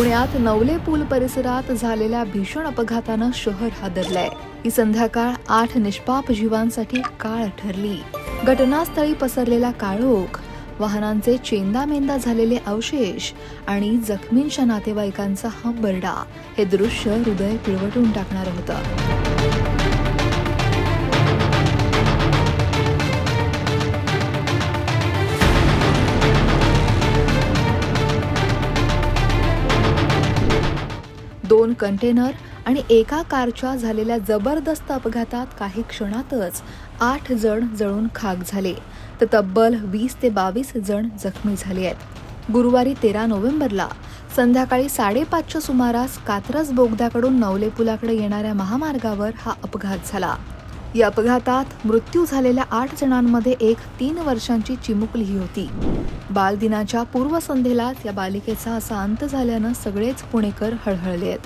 पुण्यात नवले पूल परिसरात झालेल्या भीषण अपघातानं शहर हादरलंय. ही संध्याकाळ आठ निष्पाप जीवांसाठी काळ ठरली. घटनास्थळी पसरलेला काळोख वाहनांचे चेंदामेंदा झालेले अवशेष आणि जखमींच्या नातेवाईकांचा हंबरडा हे दृश्य हृदय पिळवटून टाकणारं होतं. दोन कंटेनर आणि एका कारच्या झालेल्या जबरदस्त अपघातात काही क्षणातच आठ जण जळून खाक झाले. तर तब्बल वीस ते बावीस जण जखमी झाले आहेत. गुरुवारी तेरा नोव्हेंबरला संध्याकाळी साडेपाचच्या सुमारास कात्रज बोगद्याकडून नवले पुलाकडे येणाऱ्या महामार्गावर हा अपघात झाला. या अपघातात मृत्यू झालेल्या आठ जणांमध्ये एक तीन वर्षांची चिमुकलीही होती. बालदिनाच्या पूर्वसंध्येलाच या बालिकेचा असा अंत झाल्यानं सगळेच पुणेकर हळहळले आहेत.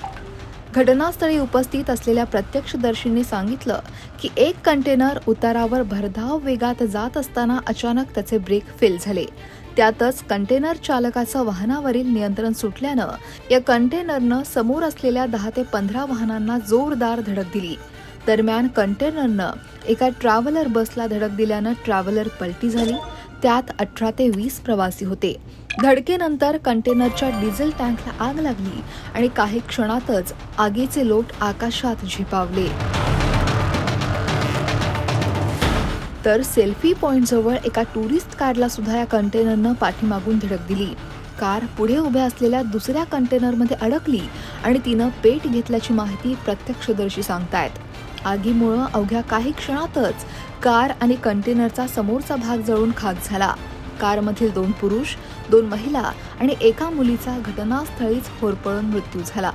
घटनास्थळी उपस्थित असलेल्या प्रत्यक्षदर्शींनी सांगितलं की एक कंटेनर उतारावर भरधाव वेगात जात असताना अचानक त्याचे ब्रेक फेल झाले. त्यातच कंटेनर चालकाचं वाहनावरील नियंत्रण सुटल्यानं या कंटेनरनं समोर असलेल्या दहा ते पंधरा वाहनांना जोरदार धडक दिली. दरम्यान कंटेनरनं एका ट्रॅव्हलर बसला धडक दिल्यानं ट्रॅव्हलर पलटी झाली. त्यात अठरा ते वीस प्रवासी होते. धडकेनंतर कंटेनरच्या डिझेल टँकला आग लागली आणि काही क्षणातच आगीचे लोट आकाशात झिपावले. तर सेल्फी पॉईंटजवळ एका टुरिस्ट कारला सुद्धा या कंटेनरनं पाठीमागून धडक दिली. कार पुढे उभ्या असलेल्या दुसऱ्या कंटेनरमध्ये अडकली आणि तिनं पेट घेतल्याची माहिती प्रत्यक्षदर्शी सांगतायत. आगीमुळं अवघ्या काही क्षणातच कार आणि कंटेनरचा समोरचा भाग जळून खाक झाला. कारमधील दोन पुरुष दोन महिला आणि एका मुलीचा घटनास्थळीच होरपळून मृत्यू झाला.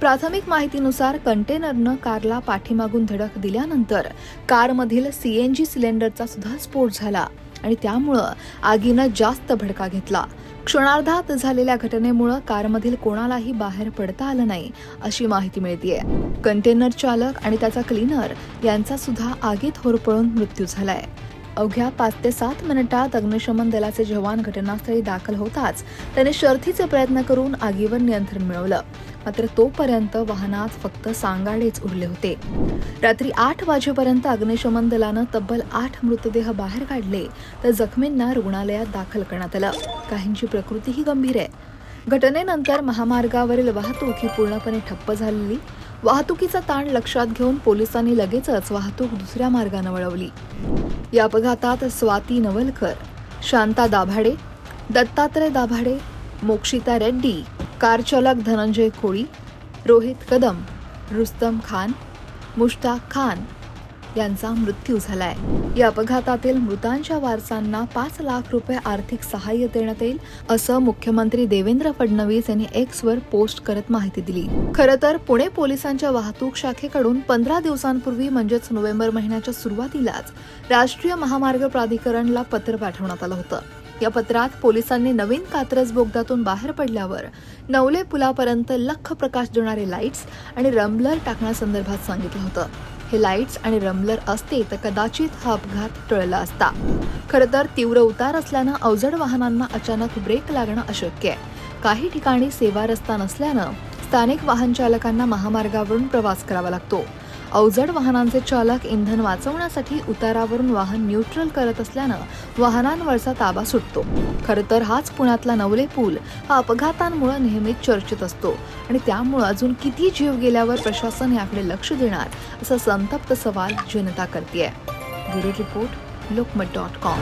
प्राथमिक माहितीनुसार कंटेनरनं कारला पाठीमागून धडक दिल्यानंतर कारमधील सीएनजी सिलेंडरचा सुद्धा स्फोट झाला. आणि त्यामुळं आगीनं जास्त भडका घेतला. क्षणार्धात झालेल्या घटनेमुळं कारमधील कोणालाही बाहेर पडता आलं नाही अशी माहिती मिळतीये. कंटेनर चालक आणि त्याचा क्लीनर यांचा सुद्धा आगीत होरपळून मृत्यू झालाय. अवघ्या पाच ते सात मिनिटात अग्निशमन दलाचे जवान घटनास्थळी दाखल होताच त्याने शर्थीचे प्रयत्न करून आगीवर नियंत्रण मिळवलं. मात्र तोपर्यंत वाहनात फक्त सांगाडेच उरले होते. रात्री आठ वाजेपर्यंत अग्निशमन दलानं तब्बल आठ मृतदेह बाहेर काढले तर जखमींना रुग्णालयात दाखल करण्यात आलं. काहींची प्रकृतीही गंभीर आहे. घटनेनंतर महामार्गावरील वाहतूक ही पूर्णपणे ठप्प झालेली वाहतुकीचा ताण लक्षात घेऊन पोलिसांनी लगेचच वाहतूक दुसऱ्या मार्गानं वळवली. या अपघातात स्वाती नवलकर शांता दाभाडे दत्तात्रय दाभाडे मोक्षिता रेड्डी कारचालक धनंजय कोळी रोहित कदम रुस्तम खान मुश्ताक खान यांचा मृत्यू झालाय. या अपघातातील मृतांच्या वारसांना पाच लाख रुपये आर्थिक सहाय्य देण्यात येईल असं मुख्यमंत्री देवेंद्र फडणवीस यांनी एक्सवर पोस्ट करत माहिती दिली. खरं तर पुणे पोलिसांच्या वाहतूक शाखेकडून पंधरा दिवसांपूर्वी म्हणजेच नोव्हेंबर महिन्याच्या सुरुवातीलाच राष्ट्रीय महामार्ग प्राधिकरणला पत्र पाठवण्यात आलं होतं. या पत्रात पोलिसांनी नवीन कात्रज बोगद्यातून बाहेर पडल्यावर नवले पुलापर्यंत लख प्रकाश देणारे लाईट्स आणि रंबलर टाकण्यासंदर्भात सांगितलं होतं. हे लाईट्स आणि रमलर असते तर कदाचित हा अपघात टळला असता. खरं तर तीव्र उतार असल्यानं अवजड वाहनांना अचानक ब्रेक लागणं अशक्य आहे. काही ठिकाणी सेवा रस्ता नसल्यानं स्थानिक वाहन चालकांना महामार्गावरून प्रवास करावा लागतो. अवजड वाहनांचे चालक इंधन वाचवण्यासाठी उतारावरून वाहन न्यूट्रल करत असल्यानं वाहनांवरचा ताबा सुटतो. खरं तर हाच पुण्यातला नवले पूल हा अपघातांमुळे नेहमीच चर्चेत असतो आणि त्यामुळं अजून किती जीव गेल्यावर प्रशासन याकडे लक्ष देणार असा संतप्त सवाल जनता करते bureau report Lokmat dot com.